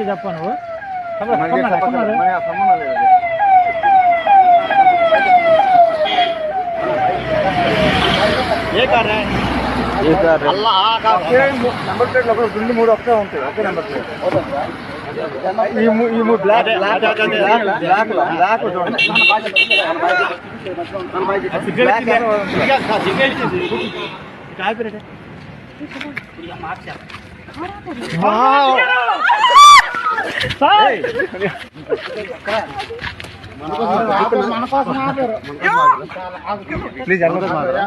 చెప్పా నువ్వు మనకి కొన్నారా, సంబంధం కొన్నారా? లేదు. మనకి సంబంధం లేదు అది. ఏ కార్ ఒకే ము- నెంబర్ ప్లేట్లు ఒక రెండు మూడు ఒకటే ఉంటాయి ఒకే నెంబర్ ప్లేట్ ఈ మూ- ఈ మూడు బ్లాక్ అదే, బ్లాక్ అదే, అదే, అదే. బ్లాక్ బ్లాక్ చూడండి బ్లాక్ ఏమో ఉంటుంది.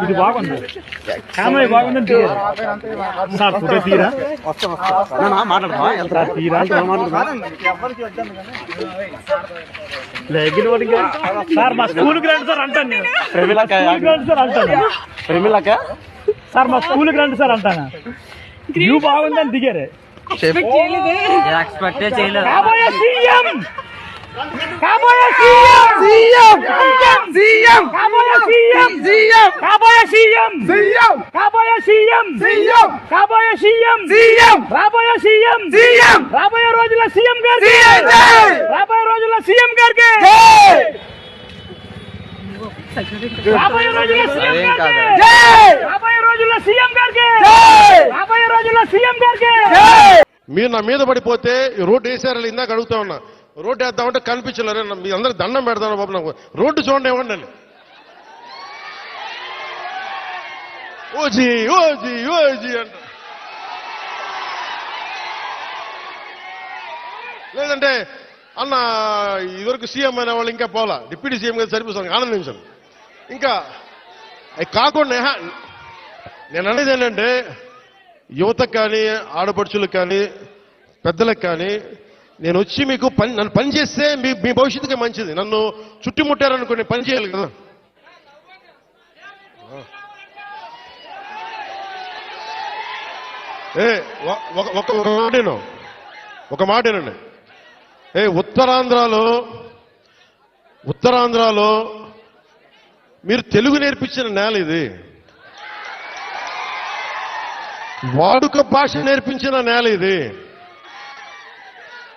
ఇది బాగుంది కామెడీ బాగుందని తీయరు సార్ ఫోటో తీరా సార్ తీరా లెగిన వాడికి సార్ మా స్కూల్కి రండి సార్ అంటాను నేను స్కూల్కి రండి సార్ అంటాను? సార్ మా స్కూల్కి రండి సార్ అంటాను వ్యూ బాగుందని దిగారు. ఎక్స్పెక్టే చేయలేదు. కాబోయే సీఎం. సీఎం. సీఎం. సీఎం. కాబోయే సీఎం. సీఎం. కాబోయే సీఎం. సీఎం. కాబోయే సీఎం. సీఎం. కాబోయే సీఎం. సీఎం. రాబోయే సీఎం. సీఎం. రాబోయే రోజుల్లో సీఎం గారికి. రాబోయే రోజుల్లో సీఎం గారికి. రాబోయే రోజుల్లో సీఎం గారికి. రాబోయే రోజుల్లో సీఎం గారికి రాబోయే రోజుల్లో సీఎం గారికి మీరు నా మీద పడిపోతే రోడ్డు వేసారని ఇందాక అడుగుతా ఉన్నా. రోడ్డు వేద్దామంటే కనిపించలేరు. మీ అందరూ దండం పెడతాను బాబు నాకు? రోడ్డు చూడండి ఇవ్వండి ఓజీ ఓజీ ఓజీ అంట. లేదంటే అన్న ఇదివరకు సీఎం అయిన వాళ్ళు ఇంకా పోలా. డిప్యూటీ సీఎం గారు సరిపోతాను ఆనందించాను ఇంకా కాకుండా నేను అనేది ఏంటంటే యువతకు కానీ ఆడపడుచులకు కానీ పెద్దలకు కానీ నేను వచ్చి మీకు పని నన్ను పని చేస్తే మీ మీ భవిష్యత్తుకి మంచిది. నన్ను చుట్టుముట్టారనుకోండి పని చేయాలి కదా. ఏ ఒక ఒక ఒక మాటేను ఒక మాటేనండి ఏ ఉత్తరాంధ్రలో ఉత్తరాంధ్రలో మీరు తెలుగు నేర్పించిన నేల ఇది. వాడుక భాష నేర్పించిన నేల ఇది.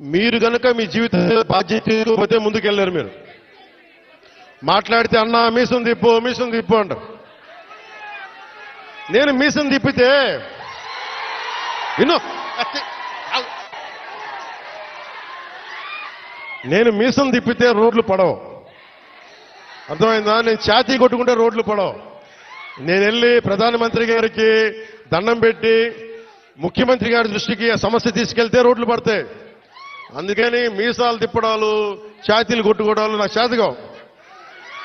మీరు కనుక మీ జీవిత బాధ్యత తీసుకోకపోతే ముందుకెళ్ళారు మీరు. మాట్లాడితే అన్న మీసం తిప్పు మీసం తిప్పు అంటారు. నేను మీసం తిప్పితే విను. నేను మీసం తిప్పితే రోడ్లు పడవు. అర్థమైందా? నేను ఛాతీ కొట్టుకుంటే రోడ్లు పడవు. నేను వెళ్ళి ప్రధానమంత్రి గారికి దండం పెట్టి ముఖ్యమంత్రి గారి దృష్టికి ఆ సమస్య తీసుకెళ్తే రోడ్లు పడతాయి. అందుకని మీసాలు తిప్పడాలు ఛాతీలు కొట్టుకోవడాలు నాకు చేతగా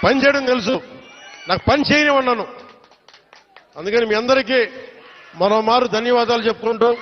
పని చేయడం తెలుసు. నాకు పని చేయనివన్నాను అందుకని మీ అందరికీ మరో మారు ధన్యవాదాలు చెప్పుకుంటూ